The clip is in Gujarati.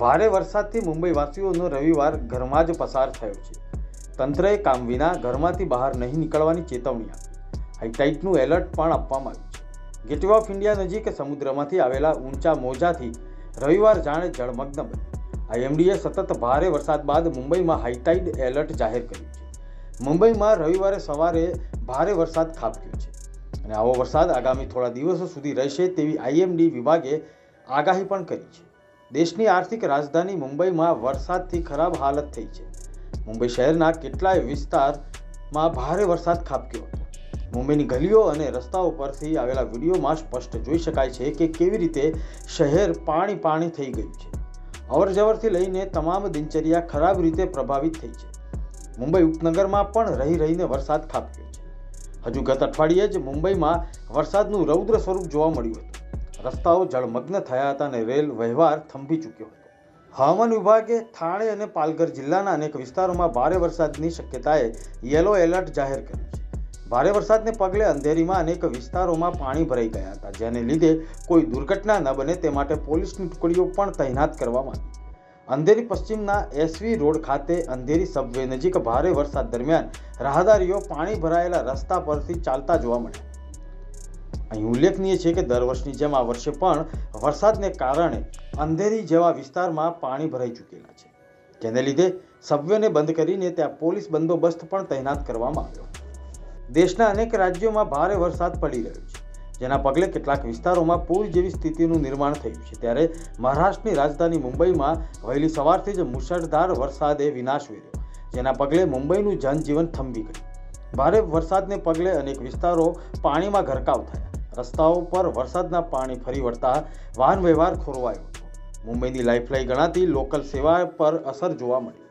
ભારે વરસાદથી મુંબઈવાસીઓનો રવિવાર ઘરમાં જ પસાર થયો છે. તંત્રએ કામ વિના ઘરમાંથી બહાર નહીં નીકળવાની ચેતવણી આપી. હાઈટાઈટનું એલર્ટ પણ આપવામાં આવ્યું છે. ગેટવે ઓફ ઇન્ડિયા નજીક સમુદ્રમાંથી આવેલા ઊંચા મોજાથી રવિવાર જાણે જળમગ્ન બન્યું. આઈએમડીએ સતત ભારે વરસાદ બાદ મુંબઈમાં હાઈટાઈડ એલર્ટ જાહેર કર્યું છે. મુંબઈમાં રવિવારે સવારે ભારે વરસાદ ખાબક્યો છે. અને આવો વરસાદ આગામી થોડા દિવસો સુધી રહેશે તેવી આઈએમડી વિભાગે આગાહી પણ કરી છે. દેશની આર્થિક રાજધાની મુંબઈમાં વરસાદથી ખરાબ હાલત થઈ છે. મુંબઈ શહેરના કેટલાય વિસ્તારમાં ભારે વરસાદ ખાબક્યો હતો. મુંબઈની ગલીઓ અને રસ્તાઓ પરથી આવેલા વિડીયોમાં સ્પષ્ટ જોઈ શકાય છે કે કેવી રીતે શહેર પાણી પાણી થઈ ગયું છે. અવરજવરથી લઈને તમામ દિનચર્યા ખરાબ રીતે પ્રભાવિત થઈ છે. મુંબઈ ઉપનગરમાં પણ રહી રહીને વરસાદ ખાબક્યો છે. હજુ ગત અઠવાડિયે જ મુંબઈમાં વરસાદનું રૌદ્ર સ્વરૂપ જોવા મળ્યું હતું. રસ્તાઓ જળમગ્ન થયા હતા અને રેલ વ્યવહાર થંભી ચૂક્યો હતો. હવામાન વિભાગે થાણે અને પાલઘર જિલ્લાના અનેક વિસ્તારોમાં ભારે વરસાદની શક્યતાએ યલો એલર્ટ જાહેર કર્યું છે. ભારે વરસાદને પગલે અંધેરીમાં અનેક વિસ્તારોમાં પાણી ભરાઈ ગયા હતા, જેને લીધે કોઈ દુર્ઘટના ન બને તે માટે પોલીસની ટુકડીઓ પણ તૈનાત કરવામાં આવી અંધેરી પશ્ચિમના એસવી રોડ ખાતે અંધેરી સબવે નજીક ભારે વરસાદ દરમિયાન રાહદારીઓ પાણી ભરાયેલા રસ્તા પરથી ચાલતા જોવા મળ્યા. અહીં ઉલ્લેખનીય છે કે દર વર્ષની જેમ આ વર્ષે પણ વરસાદને કારણે અંધેરી જેવા વિસ્તારમાં પાણી ભરાઈ ચૂકેલા છે. જેને લીધે સભ્યોને બંધ કરીને ત્યાં પોલીસ બંદોબસ્ત પણ તૈનાત કરવામાં આવ્યો. દેશના અનેક રાજ્યોમાં ભારે વરસાદ પડી રહ્યો છે, જેના પગલે કેટલાક વિસ્તારોમાં પૂર જેવી સ્થિતિનું નિર્માણ થયું છે. ત્યારે મહારાષ્ટ્રની રાજધાની મુંબઈમાં વહેલી સવારથી જ મુશળધાર વરસાદે વિનાશ વેર્યો, જેના પગલે મુંબઈનું જનજીવન થંભી ગયું. ભારે વરસાદને પગલે અનેક વિસ્તારો પાણીમાં ગરકાવ થયા. રસ્તાઓ પર વરસાદના પાણી ફરી વળતા વાહન વ્યવહાર ખોરવાયો હતો. મુંબઈની લાઇફલાઇન ગણાતી લોકલ સેવા પર અસર જોવા મળી.